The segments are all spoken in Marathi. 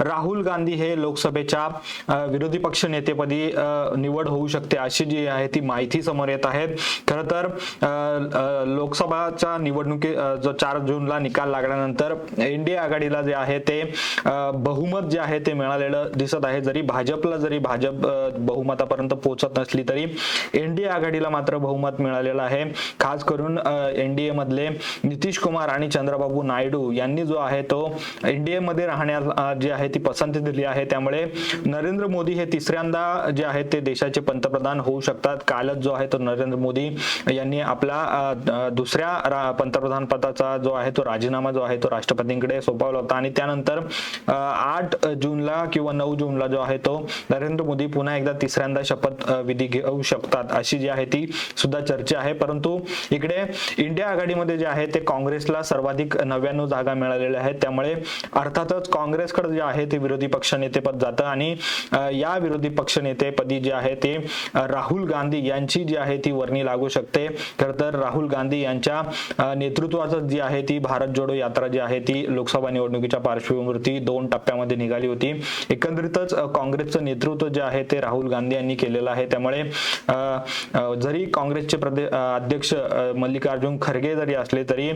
राहुल गांधी हे लोकसभेच्या विरोधी पक्ष नेतेपदी निवड होऊ शकते अशी जी आहे ती माहिती समोर येत आहे खर तर लोकसभाच्या निवडणुकी जो चार जूनला निकाल लागल्यानंतर एनडीए आघाडीला जे आहे ते बहुमत जे आहे ते मिळालेलं दिसत आहे. जरी भाजपला जरी भाजप बहुमतापर्यंत पोहोचत नसली तरी एनडीए आघाडीला मात्र बहुमत मिळालेलं आहे. खास करून एनडीए मधले नितीश कुमार आणि चंद्रबाबू नायडू यांनी जो आहे तो एनडीए मध्ये राहण्यास जे आहे ती पसंती दिली आहे. त्यामुळे नरेंद्र मोदी हे तिसऱ्यांदा जे आहेत ते देशाचे पंतप्रधान होऊ शकतात. कालच जो आहे तो नरेंद्र मोदी यांनी आपला दुसऱ्या पंतप्रधान पदाचा जो आहे तो राजीनामा जो आहे तो राष्ट्रपतींकडे सोपवला होता. आणि त्यानंतर आठ जूनला किंवा नऊ जूनला जो आहे तो नरेंद्र मोदी पुन्हा एकदा तिसऱ्यांदा शपथ विधी घेऊ शकतात अशी जी आहे ती सुद्धा चर्चा आहे. परंतु इकडे इंडिया आघाडीमध्ये जे आहे ते काँग्रेसला सर्वाधिक नव्याण्णव जागा मिळालेल्या आहेत. त्यामुळे अर्थातच काँग्रेसकडे जे आहे ते विरोधी पक्षनेतेपद जातं. आणि या विरोधी पक्षनेतेपदी जे आहे ते राहुल गांधी यांची जी आहे ती वर्णी लागू शकते. खर तर राहुल गांधी यांच्या नेतृत्वाचं जी आहे ती भारत जोडो यात्रा जी आहे ती लोकसभा निवडणुकीच्या पार्श्वभूमीवरती दोन टप्प्यामध्ये निघाली होती. एकंदरीतच काँग्रेसचं नेतृत्व जे आहे ते राहुल गांधी यांनी केलेलं आहे. त्यामुळे जरी काँग्रेसचे प्रदेश अध्यक्ष मल्लिकार्जुन खरगे जरी असले तरी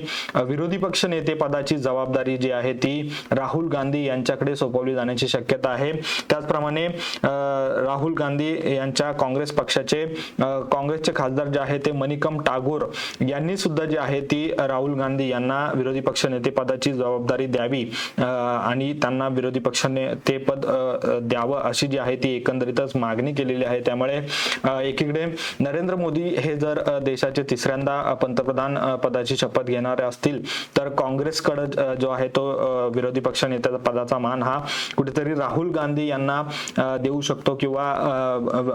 विरोधी पक्ष नेते पदाची जबाबदारी जी आहे ती राहुल गांधी यांच्याकडे सोपवली जाण्याची शक्यता आहे. त्याचप्रमाणे राहुल गांधी यांच्या काँग्रेस पक्षाचे काँग्रेसचे खासदार जे आहे ते मणिकम टागोर यांनी सुद्धा जी आहे ती राहुल गांधी यांना विरोधी पक्ष नेतेपदाची जबाबदारी द्यावी आणि त्यांना विरोधी पक्ष नेतेपद द्यावं अशी जी आहे ती एकंदरीतच मागणी केलेली आहे. त्यामुळे एकीकडे नरेंद्र मोदी हे जर देशाचे तिसऱ्यांदा पंतप्रधान पदाची शपथ घेणारे असतील तर काँग्रेसकडे जो आहे तो विरोधी पक्ष नेत्याचा पदाचा मान हा कुठेतरी राहुल गांधी यांना देऊ शकतो किंवा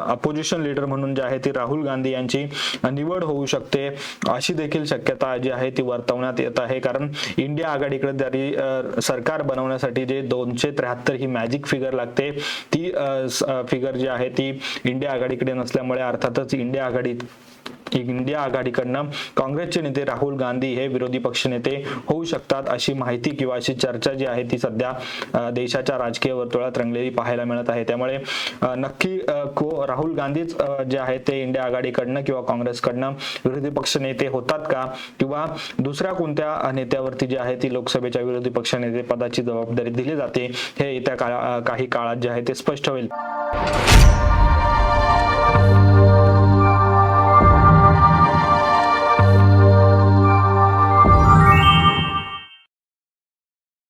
अपोजिशन लीडर म्हणून जे आहे ती राहुल गांधी यांची निवड होऊ शकते अशी देखील शक्यता जी आहे ती वर्तवण्यात येत आहे. कारण इंडिया आघाडीकडे जरी सरकार बनवण्यासाठी जे दोनशे त्र्याहत्तर ही मॅजिक फिगर लागते ती फिगर जी आहे ती इंडिया आघाडीकडे नसल्यामुळे अर्थातच इंडिया आघाडी इंडिया आघाडीकडनं काँग्रेसचे नेते राहुल गांधी हे विरोधी पक्षनेते होऊ शकतात अशी माहिती किंवा अशी चर्चा जी आहे ती सध्या देशाच्या राजकीय वर्तुळात रंगलेली पाहायला मिळत आहे. त्यामुळे नक्की को राहुल गांधीच जे आहे ते इंडिया आघाडीकडनं किंवा काँग्रेसकडनं विरोधी पक्ष नेते होतात का? किंवा दुसऱ्या कोणत्या नेत्यावरती जी आहे ती लोकसभेच्या विरोधी पक्ष नेते पदाची जबाबदारी दिली जाते हे येत्या काळा- काही काळात जे आहे ते स्पष्ट होईल.